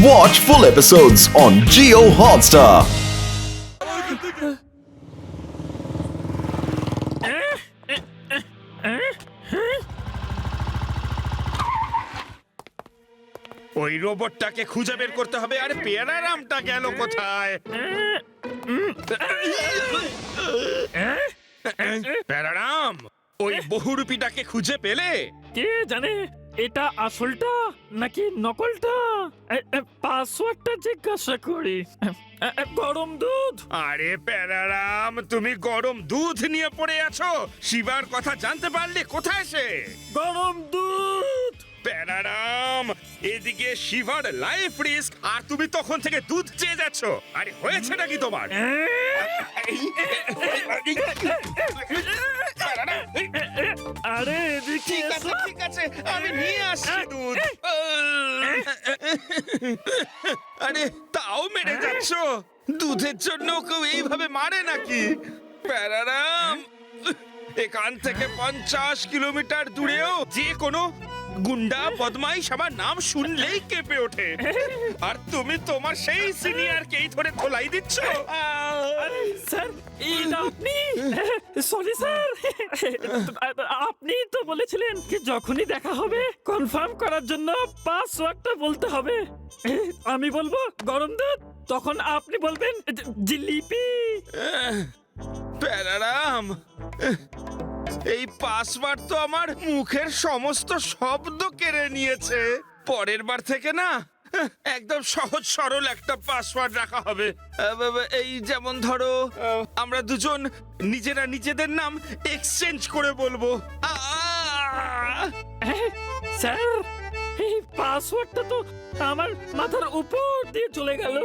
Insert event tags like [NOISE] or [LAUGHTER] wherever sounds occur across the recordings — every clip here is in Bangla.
Watch full episodes on Geo Hotstar. ওই রোবটটাকে খুঁজে বের করতে হবে আরে পেয়ারারামটা গেল কোথায় প্যারারাম ওই বহুরূপীটাকে খুঁজে পেলে কে জানে এটা আসলটা নাকি নকলটা? পাসওয়ার্ডটা জিজ্ঞাসা করি। গরম দুধ? আরে প্যারারাম তুমি গরম দুধ নিয়ে পড়ে আছো? শিবার কথা জানতে পারলে কোথায় সে? গরম দুধ! প্যারারাম এদিকে শিভার লাইফ রিস্ক আর তুমি তখন থেকে দুধ চেয়ে যাচ্ছ। আরে হয়েছে নাকি তোমার? আরে এদিকে ঠিক আছে ঠিক আছে আমি নিয়ে আসছি দুধ আরে তাও মেরে যাচ্ছ? দুধের জন্য কেউ এইভাবে মারে নাকি? প্যারারাম। এখান থেকে পঞ্চাশ কিলোমিটার দূরেও যে কোনো গুন্ডা বদমাইশ আমার নাম শুনলেই কেঁপে ওঠে। আর তুমি তোমার সেই সিনিয়রকেই ধরে ধোলাই দিচ্ছ? আরে, স্যার এটা আপনি? Sorry sir. আপনি তো বলেছিলেন কি যখনই দেখা হবে কনফার্ম করার জন্য পাসওয়ার্ডটা বলতে হবে। আমি বলব, গরম দুধ, তখন আপনি বলবেন জিলিপি প্যারারাম। এই পাসওয়ার্ড তো আমার মুখের সমস্ত শব্দ কেড়ে নিয়েছে। পরের বার থেকে না একদম সহজ সরল একটা পাসওয়ার্ড রাখা হবে। এই যেমন ধরো আমরা দুজন নিজেরা নিজেদের নাম এক্সচেঞ্জ করে বলব। স্যার এই পাসওয়ার্ডটা তো আমার মাথার উপর দিয়ে চলে গেল।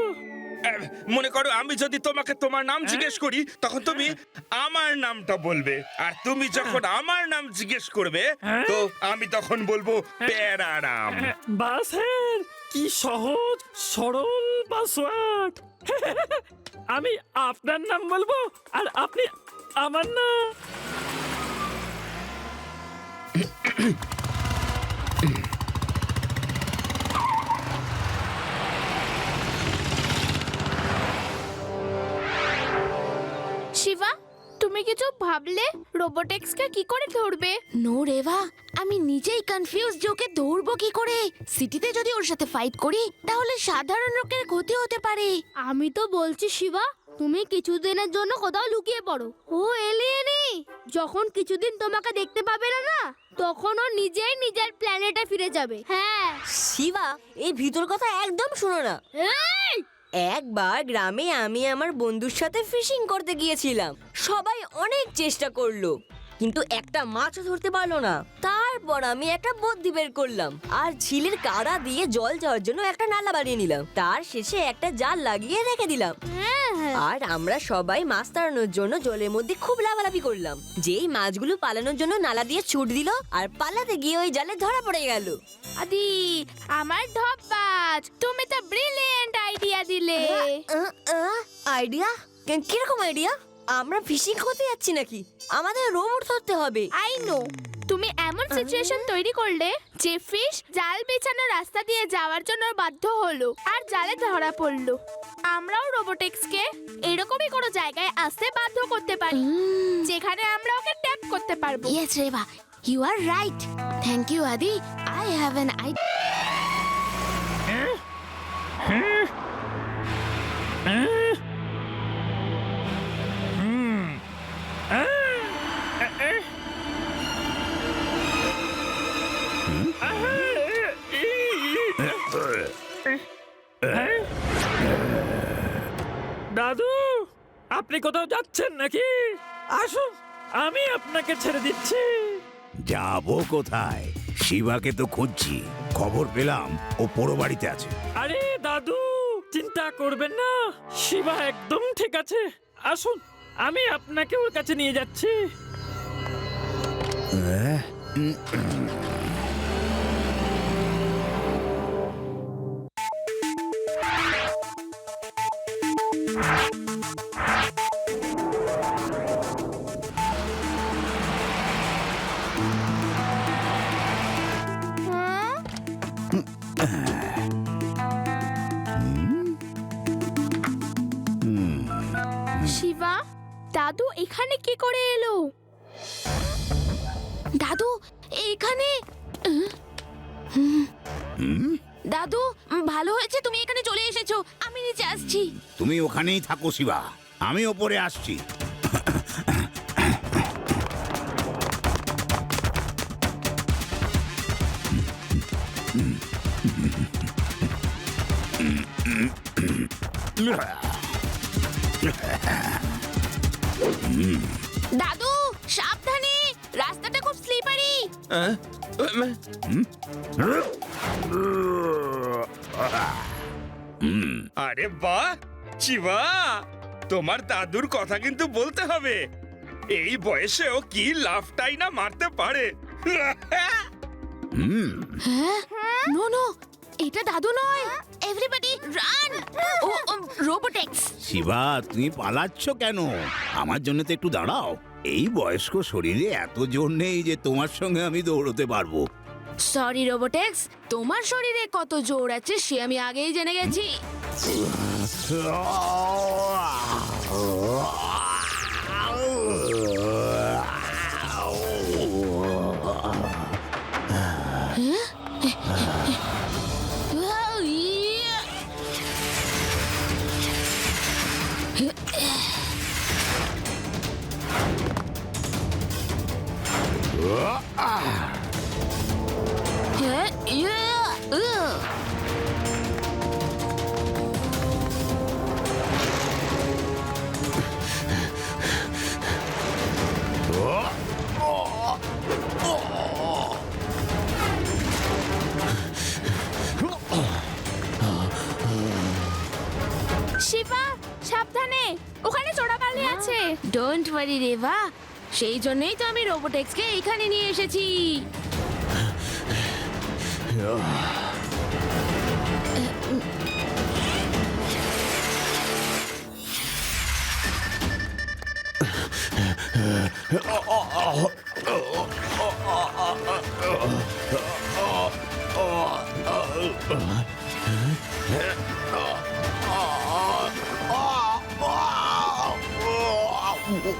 মনে করো আমি যদি তোমাকে তোমার নাম জিজ্ঞেস করি তখন তুমি আমার নামটা বলবে। আর তুমি যখন আমার নাম জিজ্ঞেস করবে হ্যাঁ? তো আমি তখন বলব প্যারারাম বা স্যার কি সহজ সরল পাসওয়ার্ড [LAUGHS] আমি আপনার নাম বলব আর আপনি আমার নাম শিবা তুমি কিছু ভাবলে রোবোটিক্সকে কি করে ধরবে? নো রেভা আমি নিজেই কনফিউজ যে ওকে ধরবো কি করে। সিটিতে যদি ওর সাথে ফাইট করি তাহলে সাধারণ লোকের ক্ষতি হতে পারে। আমি তো বলছি শিবা তুমি কিছুদিনের জন্য কোথাও লুকিয়ে পড়ো। ও এলিয়েনি! যখন কিছুদিন তোমাকে দেখতে পাবে না না তখন ও নিজেই নিজের প্ল্যানেটে ফিরে যাবে। হ্যাঁ। শিবা এই ভিতর কথা একদম শোনো না। এই! একবার গ্রামে আমি আমার বন্ধুর সাথে ফিশিং করতে গিয়েছিলাম। সবাই অনেক চেষ্টা করল কিন্তু একটা মাছও ধরতে পারল না। তারপর আমি একটা বুদ্ধি বের করলাম। আর ঝিলের কাদা দিয়ে জল যাওয়ার জন্য একটা নালা বানিয়ে নিলাম। তার শেষে একটা জাল লাগিয়ে রেখে দিলাম। হ্যাঁ। আর আমরা সবাই মাছ তাড়ানোর জন্য জলের মধ্যে খুব লাফালাফি করলাম। যেই মাছগুলো পালানোর জন্য নালা দিয়ে ছুট দিল আর পালাতে গিয়ে ওই জালে ধরা পড়ে গেল। আদি আমার ধপ্পাজ তুমি তো ব্রিলিয়েন্ট আইডিয়া দিলে। আইডিয়া? কীরকম আইডিয়া? আমরা ফিশিং করতে যাচ্ছি নাকি? আমাদের রোবট ধরতে হবে। I know. তুমি এমন সিচুয়েশন তৈরি করলে যে ফিশ জাল বিছানো রাস্তা দিয়ে যাওয়ার জন্য বাধ্য হলো আর জালে ধরা পড়ল। আমরাও রোবোটিক্সকে এরকমই কোনো জায়গায় আসতে বাধ্য করতে পারি যেখানে আমরা ওকে ট্যাপ করতে পারব। Yes Reva you are right thank you Adi I have an I দাদু আপনি কোথাও যাচ্ছেন নাকি? আসুন। আমি আপনাকে ছেড়ে দিচ্ছি। যাব কোথায়? শিবাকে তো খুঁজছি। খবর পেলাম ও পোড়ো বাড়িতে আছে। আরে দাদু চিন্তা করবেন না শিবা একদম ঠিক আছে। আসুন। আমি আপনাকে ওর কাছে নিয়ে যাচ্ছি। এখানে কি করে এলো? দাদু এখানে দাদু ভালো হয়েছে তুমি এখানে চলে এসেছ। আমি নিচে আসছি। তুমি ওখানেই থাকো শিবা। আমি ওপরে আসছি। [LAUGHS] দাদু সাবধানে। রাস্তাটা খুব স্লিপারি আরে বাহ চিবা। তোমার দাদুর কথা কিন্তু বলতে হবে। এই বয়সেও কি লাফটাই না মারতে পারে? নো নো এটা দাদু নয়। এভরিবডি রান ও রোবোটেক্স শিবা তুমি পালাচ্ছ কেন? আমার জন্য তো একটু দাঁড়াও। এই বয়স্ক শরীরে এত জোর নেই যে তোমার সঙ্গে আমি দৌড়তে পারব। সরি রোবোটেক্স তোমার শরীরে কত জোর আছে সে আমি আগেই জেনে গেছি। ডোন্ট ওয়ারি রেভা সেই জন্যই তো আমি রোবোটেক্সকে এইখানে নিয়ে এসেছি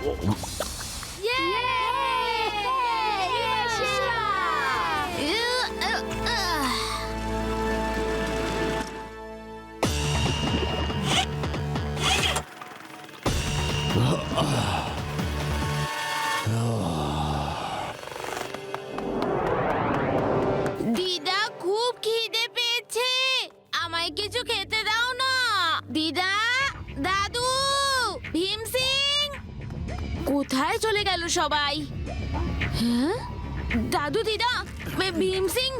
어, 어. 어. চলে সবাই হ্যাঁ দাদু দিদা ভীম সিং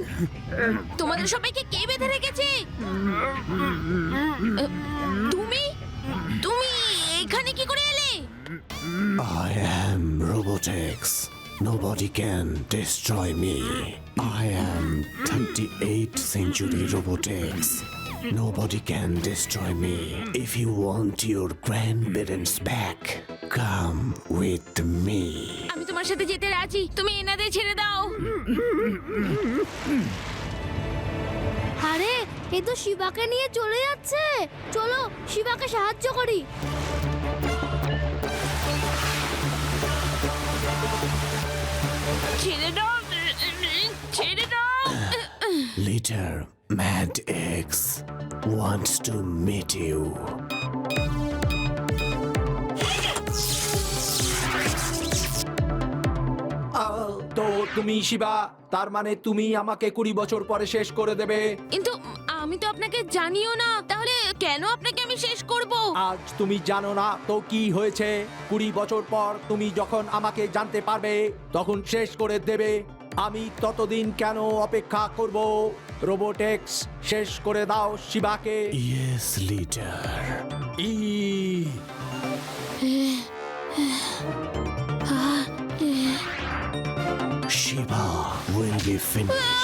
তোমাদের সবাইকে কে বেঁধে রেখেছে তুমি তুমি এখানে কি করে এলে I am Robotex. Nobody can destroy me. I am 28th century Robotex. Nobody can destroy me. If you want your grandparents back, come with me. আমি তোমার সাথে যেতে রাজি। তুমি এনাদের ছেড়ে দাও। আরে এ তো শিবাকে নিয়ে চলে যাচ্ছে। চলো শিবাকে সাহায্য করি। ছেড়ে দাও ছেড়ে দাও। Later, Mad X wants to meet you. তো তুমি শিবা তার মানে তুমি আমাকে কুড়ি বছর পরে শেষ করে দেবে। কিন্তু আমি তো আপনাকে জানিও না তাহলে কেন আপনাকে আমি শেষ করব? আজ তুমি জানো না তো কি হয়েছে। কুড়ি বছর পর তুমি যখন আমাকে জানতে পারবে তখন শেষ করে দেবে। আমি ততদিন কেন অপেক্ষা করব? রোবোটেক্স শেষ করে দাও শিবাকে। Yes leader. ই। you finished.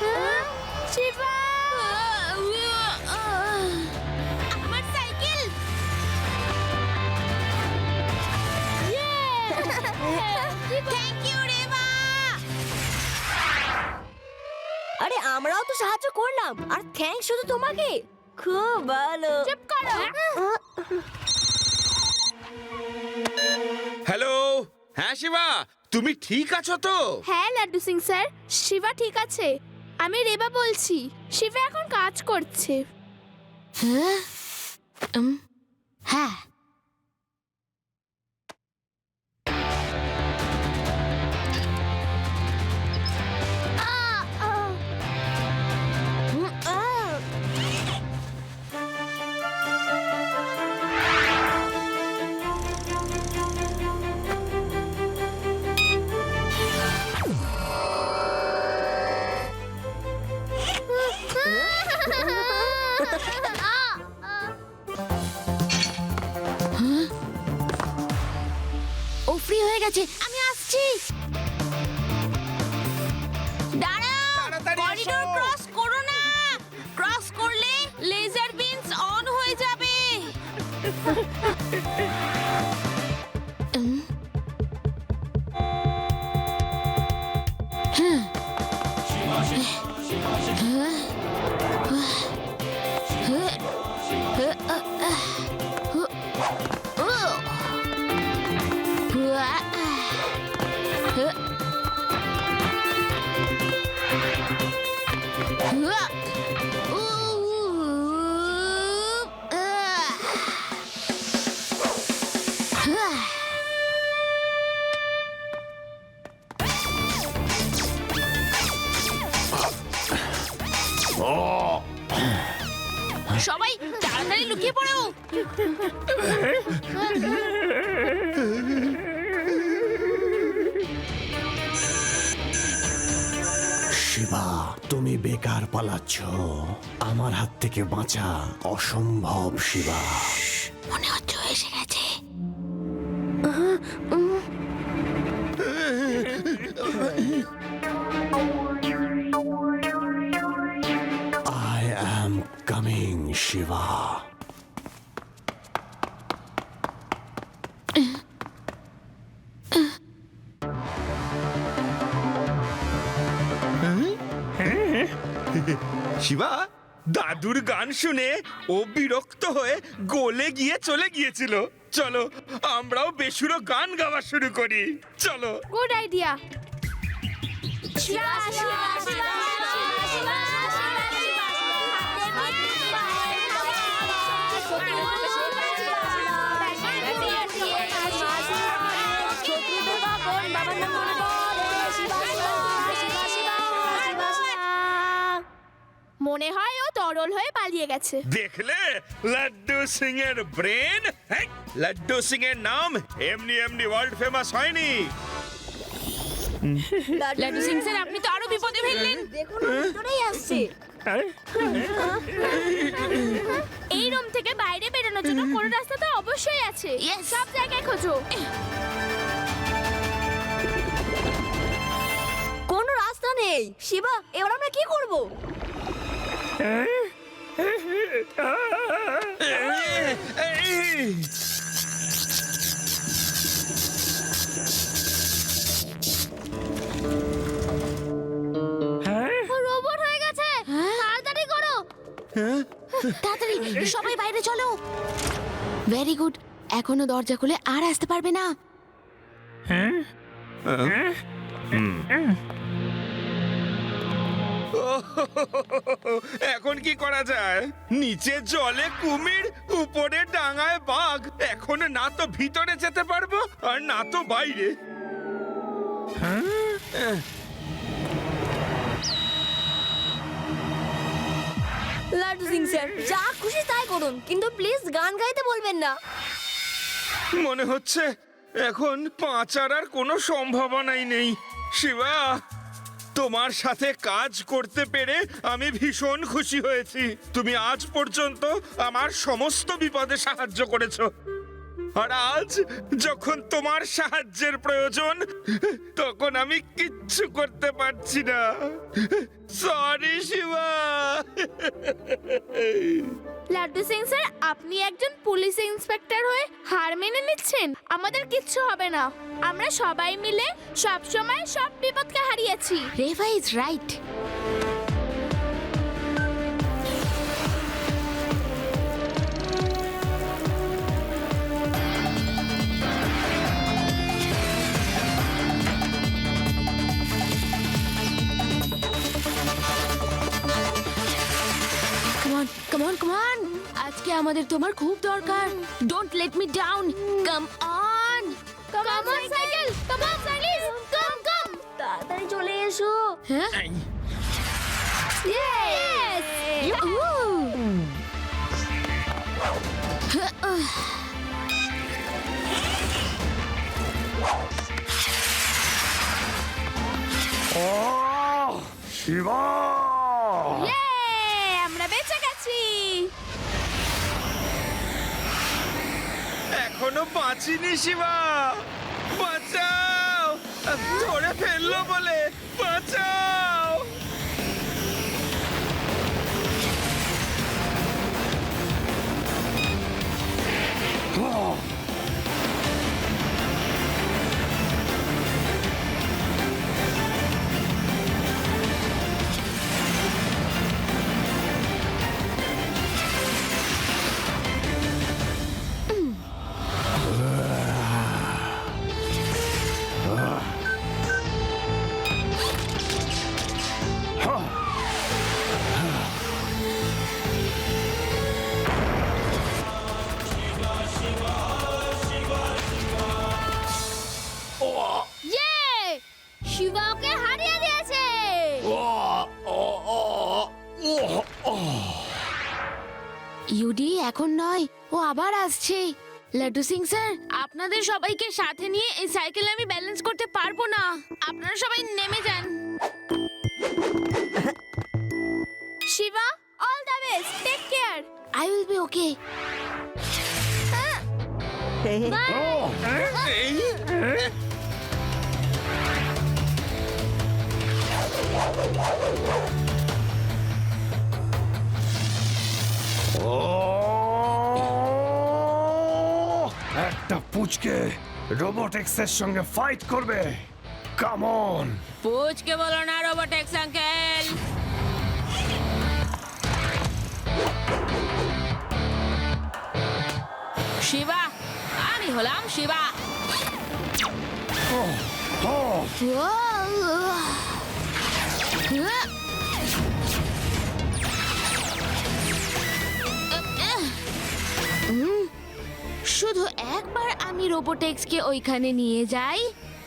[LAUGHS] আমরাও তো সাহায্য করলাম। আর থ্যাঙ্কস শুধু তোমাকে। খুব ভালো। চুপ করো। হ্যালো? হ্যাঁ শিবা? তুমি ঠিক আছো তো? হ্যাঁ লাড্ডু সিং স্যার। শিবা ঠিক আছে। আমি রেবা বলছি। শিবা এখন কাজ করছে। হ্যাঁ। সবাই শিবা তুমি বেকার পালাচ্ছ। আমার হাত থেকে বাঁচা অসম্ভব শিবা। মনে হচ্ছে দাদুর গান শুনে ও বিরক্ত হয়ে গোলে গিয়ে চলে গিয়েছিল। চলো আমরাও বেসুরো গান গাওয়া শুরু করি। চলো। গুড আইডিয়া মনে হয় ও তরল হয়ে পালিয়ে গেছে। দেখলে? লাড্ডু সিং এর ব্রেন লাড্ডু সিং এর নাম এমনি এমনি ওয়ার্ল্ড ফেমাস হয়নি। লাড্ডু সিং স্যার আপনি তো আরও বিপদে ফেললেন। দেখুন ভিতরেই আসছে। এই রুম থেকে বাইরে বেরোনোর জন্য কোন রাস্তা তো অবশ্যই আছে. সব জায়গায় খোঁজো। কোনো রাস্তা নেই। শিবা এবার আমরা কি করব? রোবট হয়ে গেছে। তাড়াতাড়ি করো। তাড়াতাড়ি সবাই বাইরে চলো। ভেরি গুড এখনও দরজা খুলে আর আসতে পারবে না। এখন কি করা যায়? নিচে জলে কুমির উপরে ডাঙায় বাঘ। এখন না তো ভিতরে যেতে পারব আর না তো বাইরে। লাড্ডু সিং স্যার যা খুশি তাই করুন কিন্তু প্লিজ গান গাইতে বলবেন না। মনে হচ্ছে এখন বাঁচার আর কোনো সম্ভাবনাই নেই। শিবা! তোমার সাথে কাজ করতে পেরে আমি ভীষণ খুশি হয়েছি। তুমি আজ পর্যন্ত আমার সমস্ত বিপদে সাহায্য করেছ। আর আজ যখন তোমার সাহায্যের প্রয়োজন তখন আমি কিচ্ছু করতে পারছি না। সরি শিবা। লাড্ডু সিং স্যার আপনি একজন পুলিশ ইন্সপেক্টর হয়ে হার মেনে নিচ্ছেন? আমাদের কিচ্ছু হবে না। আমরা সবাই মিলে সব সময় সব বিপদকে হারিয়েছি। Reva is right. আমাদের তোমার খুব দরকার। Don't let me down come on come on cycle come on please come come তাড়াতাড়ি চলে এসো হ্যাঁ ইয়েস ইয়ে এখনও বাঁচিনি শিবা। বাঁচাও। ধরে ফেলল বলে। বাঁচাও। নয় ও আবার আসছে। লাড্ডু সিং স্যার আপনাদের সবাইকে সাথে নিয়ে এই সাইকেল আমি ব্যালেন্স করতে পারব না। আপনারা সবাই নেমে যান। Shiva all the best take care I will be okay একটা পুচকে রোবোটিক্সের সঙ্গে ফাইট করবে। কামন পুচকে বলো না রোবোটেক্স আঙ্কেল। শিবা আমি হলাম শিবা। উম, শুধু একবার আমি রোবোটেক্সকে ওইখানে নিয়ে যাই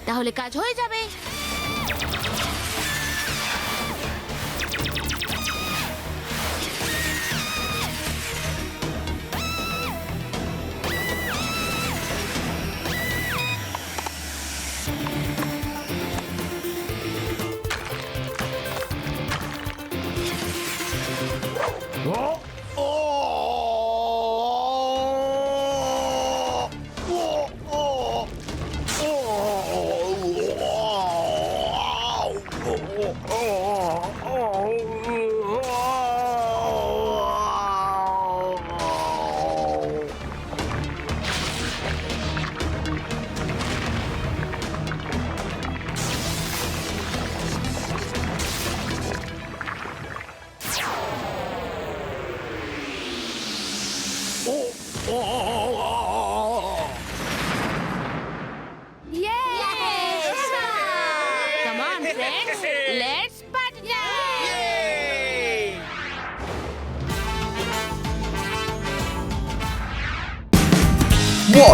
তাহলে কাজ হয়ে যাবে।